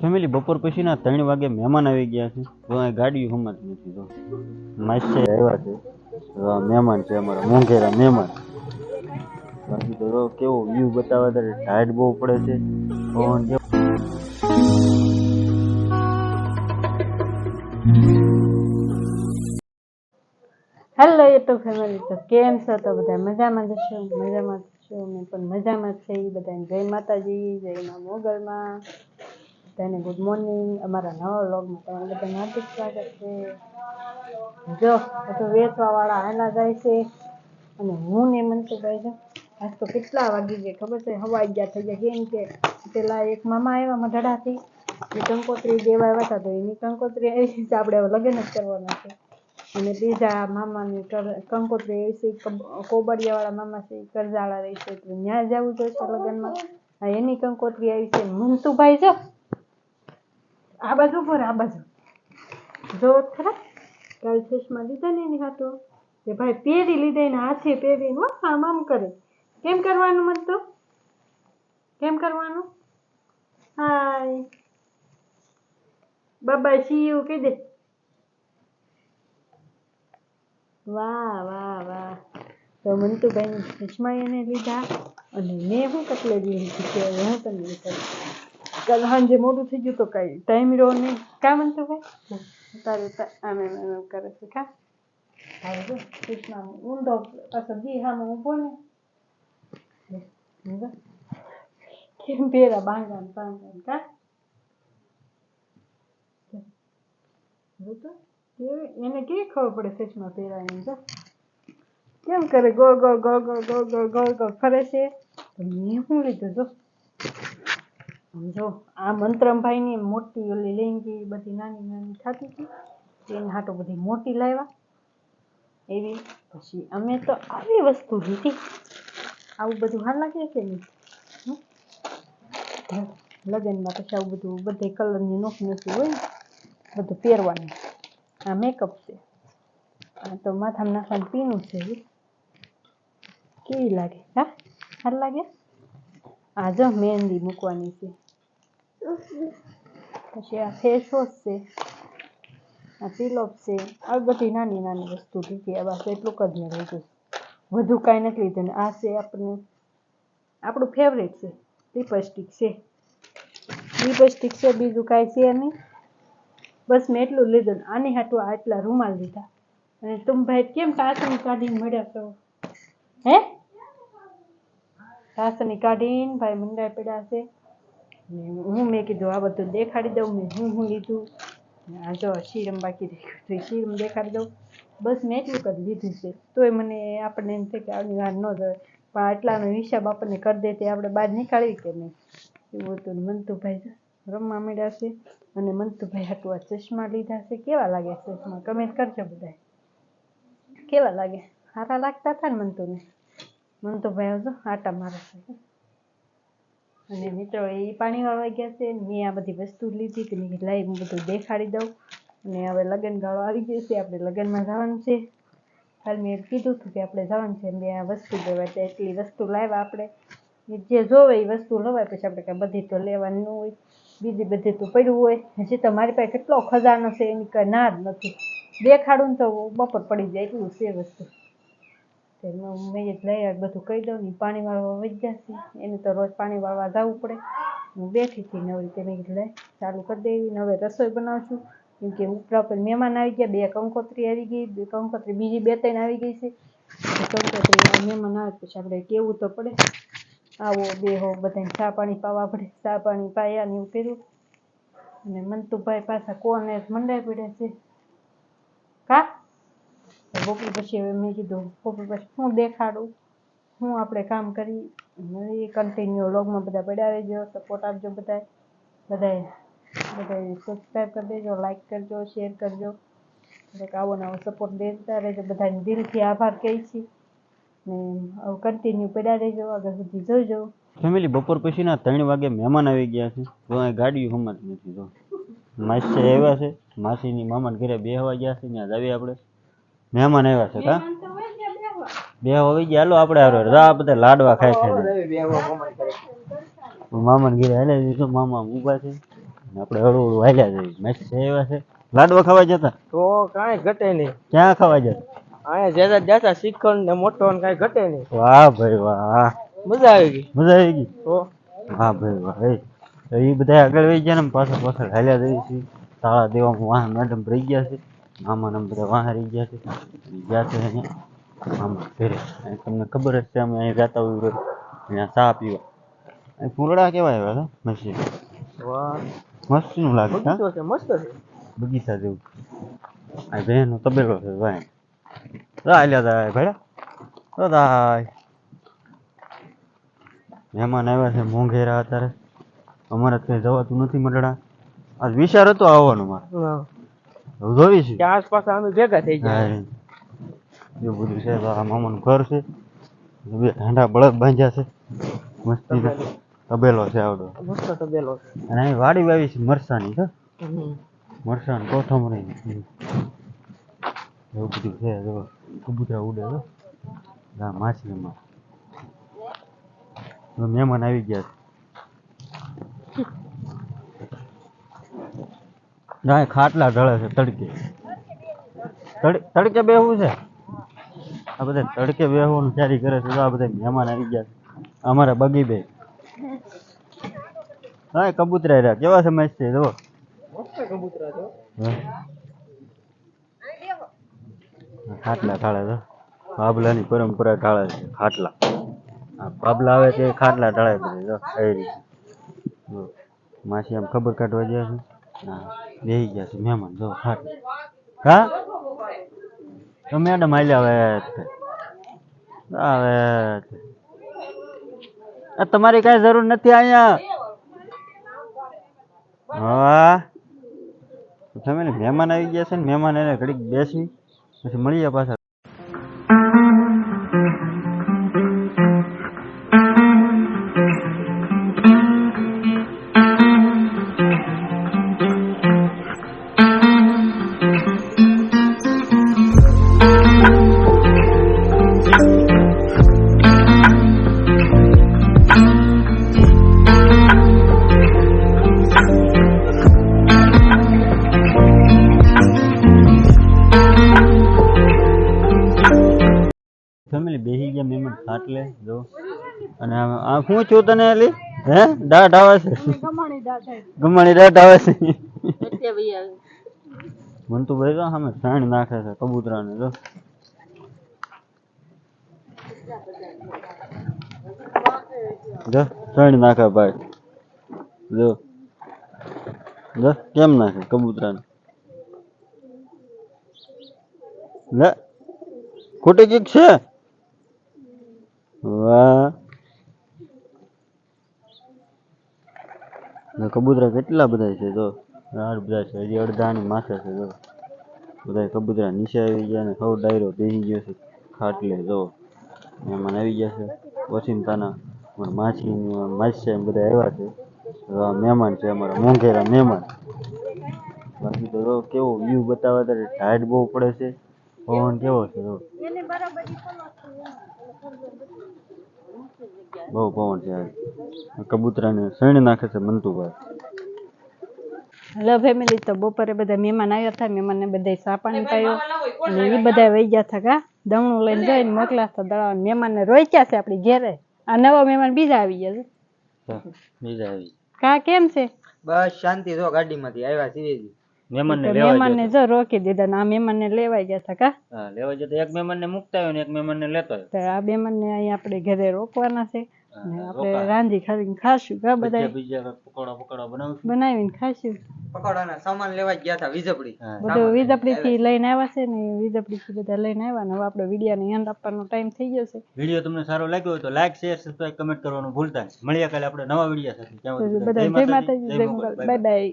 Family બપોર પછીના ત્રણ વાગે મહેમાન આવી ગયા છે. તો અહીં ગાડીઓ હમત નથી તો માસે આવ્યા છે. મહેમાન છે, અમારા મોંઘેરા મહેમાન. બાકી તો કેવો વ્યૂ બતાવવા ત્યારે ટાયર્ડ બહુ પડે છે. પવન હેલો એ તો ફેમિલી તો કેમ છો? તો બધા મજામાં જશો મજામાં છો? મેં પણ મજામાં છે. એ બધાને જય માતાજી, જય મા મોગલમાં. બધાને ગુડ મોર્નિંગ અમારા નવા વ્લોગમાં તમારું બધાને હાર્દિક સ્વાગત છે. જો બધું વેચવાવાળા આના જાય છે અને હું ને મનસુભાઈ જો. આજ તો કેટલા વાગી ગયા, ખબર છે? હવા ગયા થઈ ગયા. કેમ કે પેલા એક મામા આવ્યા મઢડાથી એ કંકોત્રી દેવા આવ્યા હતા, તો એની કંકોત્રી આવી છે. આપણે લગ્ન જ કરવાના છે. અને બીજા મામાની કંકોત્રી એવી છે. કબ- કોબડિયાવાળા મામા છે કરજાળા રહી છે. ત્યાં જવું જોઈશે લગ્નમાં. એની કંકોત્રી આવી છે. મનસુભાઈ જો આ બાજુ પર આ બાજુ. જો ખરા, કાલ ચશ્મા લીધા ને એની કે ભાઈ પહેરી લીધા એના હાથે પહેરીને આમ આમ કરે. કેમ કરવાનું મન તો? કેમ કરવાનું? હાય. બાબા શિયુ કહી દે? વાહ વાહ વાહ. તો મંતુભાઈ ચશ્મા એને લીધા. અને મેં હું કટલેરી લીધી? કે હું તમને લીધા કાલ સાંજે મોડું થઈ ગયું તો કઈ ટાઈમ રહ્યો નહીં કા ભાઈ તારે આમ એમ કરે છે કા હવે જો ચશ્મા ઊંધો પાછો દી સામે ઊભો ને કેમ પેરા બાંગા ને બાંગા ને કા એને કેવી ખબર પડે ચશ્મા પહેરાવાની તો કેમ કરે ગો ગો ગો ગો ગો ગો ગો ગો ફરે છે તો મેં શું લીધું જો જો, આ મંત્રમભાઈની મોટી ઓલી લેંગી બધી નાની નાની થતી હતી એને હાટો બધી મોટી લાવ્યા. એવી, પછી અમે તો આવી વસ્તુ લીધી. આવું બધું હાલ લાગે છે ને લગ્નમાં પછી આવું બધું બધે કલરની નોખી નોખી હોય, બધું પહેરવાનું. આ મેકઅપ છે. આ તો માથામાં નાખવાનું પીનું છે. કેવી લાગે? હા? સારું લાગે? આજે મહેંદી મૂકવાની છે. પછી આ ફેસ વોશ છે, આ પિલોપ છે, આ બધી નાની નાની વસ્તુ લીધી આ બસ એટલું જ મેં લીધું વધુ કાંઈ નથી લીધું ને આ છે આપણું આપણું ફેવરેટ છે લિપસ્ટિક છે. લિપસ્ટિક છે, બીજું કાંઈ છે નહીં. બસ મેં એટલું લીધું ને આની હાટું આટલા રૂમાલ લીધા. અને તું ભાઈ કેમ ટાસણી કાઢીને મળ્યા છો? હે? ટાસણી કાઢીને ભાઈ મંડાઈ પડ્યા છે. હું મેં કીધું, આ બધું દેખાડી દઉં મેં હું હું લીધું. આ જો સીરમ બાકી રહી ગયું તો એ શીરમ દેખાડી દઉં. બસ મેં એટલું જ લીધું છે. તોય મને આપણને એમ થાય કે આની વાર ન જવાય પણ આટલાનો હિસાબ આપણને કરી દે તે આપણે બહાર નીકાળવી કે નહીં? એવું હતું મંતુભાઈ રમવા મળ્યા છે અને મંતુભાઈ આટલું આ ચશ્મા લીધા છે. કેવા લાગે ચશ્મા? કમેન્ટ કરજો બધા કેવા લાગે? સારા લાગતા હતા ને મંતુને? મંતુભાઈ આવજો, આટા મારે છે અને મિત્રો, એ પાણી વાળવા ગયા છે મેં આ બધી વસ્તુ લીધી કે લાઈ હું બધું દેખાડી દઉં. અને હવે લગ્ન ગાળો આવી ગયો છે, આપણે લગ્નમાં જવાનું છે. કાલ મેં કીધું હતું કે આપણે જવાનું છે, મેં આ વસ્તુ લેવા છે, એટલી વસ્તુ લાવ્યા આપણે. જે જોવે એ વસ્તુ લવાય, પછી આપણે કાંઈ બધી તો લેવાનું હોય. બીજી બધી તો પડ્યું હોય. હજી તો મારી પાસે કેટલો ખજાનો છે, એની કાંઈ ના જ નથી. દેખાડું ને તો બપોર પડી જાય, એટલું છે વસ્તુ. તે મેં જ લઈ બધું કહી દઉં ને પાણી વાળવા વહી જશે. એને તો રોજ પાણી વાળવા જવું પડે. હું બેઠી હતી નવરી તે મેં લઈ ચાલુ કરી દેવી ને હવે રસોઈ બનાવશું. કેમ કે ઉપરા ઉપર મહેમાન આવી ગયા, બે કંકોત્રી આવી ગઈ, બે કંકોત્રી બીજી બે ત્રણ આવી ગઈ છે. કંકોત્રી મહેમાન આવે પછી આપણે કેવું તો પડે. આવો બે હો બધાને ચા પાણી પાવા પડે. ચા પાણી પાયા ને એવું કર્યું. અને મંતુભાઈ પાછા કોને મંડાઈ પડ્યા છે? કા? બપોર પછી હવે મેં કીધું બપોર પછી શું દેખાડું? શું આપણે કામ કરી, એ કન્ટિન્યુ લોગમાં બધા પડ્યા રહેજો સપોર્ટ આપજો બધા બધાએ બધાએ સબસ્ક્રાઈબ કરી દેજો લાઈક કરજો શેર કરજો. એટલે આવો નવો સપોર્ટ દેતા રહેજો. બધાને દિલથી આભાર કહી છીએ. ને હવે કન્ટિન્યુ પડ્યા રહેજો, આગળ સુધી જોજો. ફેમિલી, બપોર પછીના ત્રણ વાગે મહેમાન આવી ગયા છે. તો અહીં હમત નથી તો માસી આવ્યા છે. માસીની મામાને ઘરે બેહવા ગયા છે, ત્યાં આવીએ આપણે. મહેમાન આવ્યા છે કા બે હોવી ગયા. હાલો આપણે હારો રા બધા લાડવા ખાય છે મામા ઘરે હાલે શું મામા ઊભા છે. આપણે હળવું હળવું હાલ્યા જઈએ મેચ આવ્યા છે. લાડવા ખાવા જતા? તો કાંઈ ઘટે નહીં. ક્યાં ખાવા જતા? અહીંયા જ્યાં જાતા શ્રીખંડ ને મોટો ને કાંઈ ઘટે નહીં. વાહ ભાઈ વાહ. મજા આવી ગઈ. મજા આવી ગઈ? તો હા ભાઈ વાહ. એ એ બધા આગળ વહી ગયા ને પાછળ પાછળ હાલ્યા જઈએ છીએ. તાળા દેવામાં વાહન મેડમ રહી ગયા છે. ને બધા વાહ રહી ગયા છે. ગયા છે અહીંયા. મામા ઘરે. તમને ખબર જ છે અમે અહીંયા રહેતા હોય અહીંયા ચા પીવા. ફૂલડા કેવા આવ્યા મસ્જિદ. મસ્તનું લાગે છે મસ્ત છે. બગીચા જેવું. આ બહેનનો તબેલો છે ભાઈ. રાય દાય ભાઈ દાય મહેમાન આવ્યા છે મોંઘેરા અત્યારે. અમારે કઈ જવાતું નથી મંડળા આજ વિચાર હતો આવવાનો મારે. જોઈશું ત્યાં આસપાસ અમે ભેગા થઈ જાય. એવું બધું છે આ મામાનું ઘર છે. બે ઠંડા બળદ બાંધ્યા છે. મસ્તી તબેલો છે આવડો. મસ્ત તબેલો છે. અને અહીં વાડી વાવી છે મરસાની છે. મરસાન કોથમરી એવું બધું છે જો કબૂતરા ઉડે છે ના માછલીમાં. મહેમાન આવી ગયા છે. ના ખાટલા ઢળે છે તડકે. તડકે બેહવું છે? આ બધા તડકે બેહવાનું તૈયારી કરે છે આ બધા મહેમાન આવી ગયા છે. અમારા બગી બે હા કબૂતરા રહ્યા. કેવા સમય છે જો ખાટલા ઢાળે છે. બાબલાની પરંપરા ઢાળે છે ખાટલા. આ બાબલા આવે તે ખાટલા ઢાળે છે જો એ રીતે. માસી આમ ખબર કાઢવા ગયા છે. હા. બેહી ગયા છે, મહેમાન જો ખાટલા હા? તો મેડમ હાલ્યા છે. આ તમારી કાંઈ જરૂર નથી અહીંયા? હા? ફેમિલી મહેમાન આવી ગયા છે ને, મહેમાન એને ઘડીક બેસી, પછી મળીએ પાછા બેસી ગયા મહેમાન ખાટલે જો. અને આ શું છું તને એલી હે? દાઢ આવે છે? ગમાણી દાઢ આવે છે? મન તો સામે સાણ નાખે છે કબૂતરાને જો. જો સાણ નાખે ભાઈ. જો. જો કેમ નાખે કબૂતરાને? લે. ખોટી કીક છે? વાહ. કબૂતરા કેટલા બધા છે જો? આઠ બધા છે, હજી અડધાની માથે છે જો. બધા કબૂતરા નીચે આવી ગયા ને સૌ ડાયરો બેસી ગયો છે ખાટલે, જો. મહેમાન આવી ગયા છે. અમારા માછી માછી બધા આવ્યા છે. મહેમાન છે, અમારા મોંઘેરા મહેમાન. બાકી તો કેવો વ્યૂ બતાવે ત્યારે ટાઈટ બહુ પડે છે. પવન કેવો છે, જો? બહુ પવન છે કબૂતરાને સણી નાખે છે મંતુભાઈ? હેલો ફેમિલી તો બપોરે બધા મહેમાન આવ્યા હતા મહેમાનને બધા ચા પાણી પાયો. અને એ બધા વહી ગયા હતા કા દમણું લઈને જઈને મોકલા હતા દળાવ મહેમાનને રોક્યા છે આપણી ઘેરે. આ નવા મહેમાન બીજા આવી ગયા છે. બીજા આવી કા કેમ છે? બસ શાંતિ જો ગાડીમાંથી આવ્યા છીએ મહેમાનને લેવા મહેમાનને જો રોકી દીધા ને આ મહેમાનને લેવાઈ ગયા હતા કા? હા લેવા જતા એક મહેમાનને મૂકતા આવ્યો ને એક મહેમાનને લેતો આવ્યો તો આ મહેમાનને અહીંયા આપણે ઘરે રોકવાના છે અને આપણે રાંધી ખાઈને ખાશું કા બધા બીજા બીજા પકોડા પકોડા બનાવશું બનાવીને ખાશું. પકોડાના સામાન લેવા ગયા હતા વીજપડી. બધું વીજપડી થી લઈને આવ્યા છે ને વીજપડી થી બધા લઈને આવ્યા ને હવે આપણે વીડિયો ને એન્ડ આપવાનો ટાઈમ થઈ ગયો છે. વીડિયો તમને સારો લાગ્યો હોય તો લાઈક શેર સબસ્ક્રાઇબ કમેન્ટ કરવાનું ભૂલતા નહીં. મળીએ કાલે આપણે નવા વીડિયો સાથે. જય માતાજી જય મોગલ. Bye bye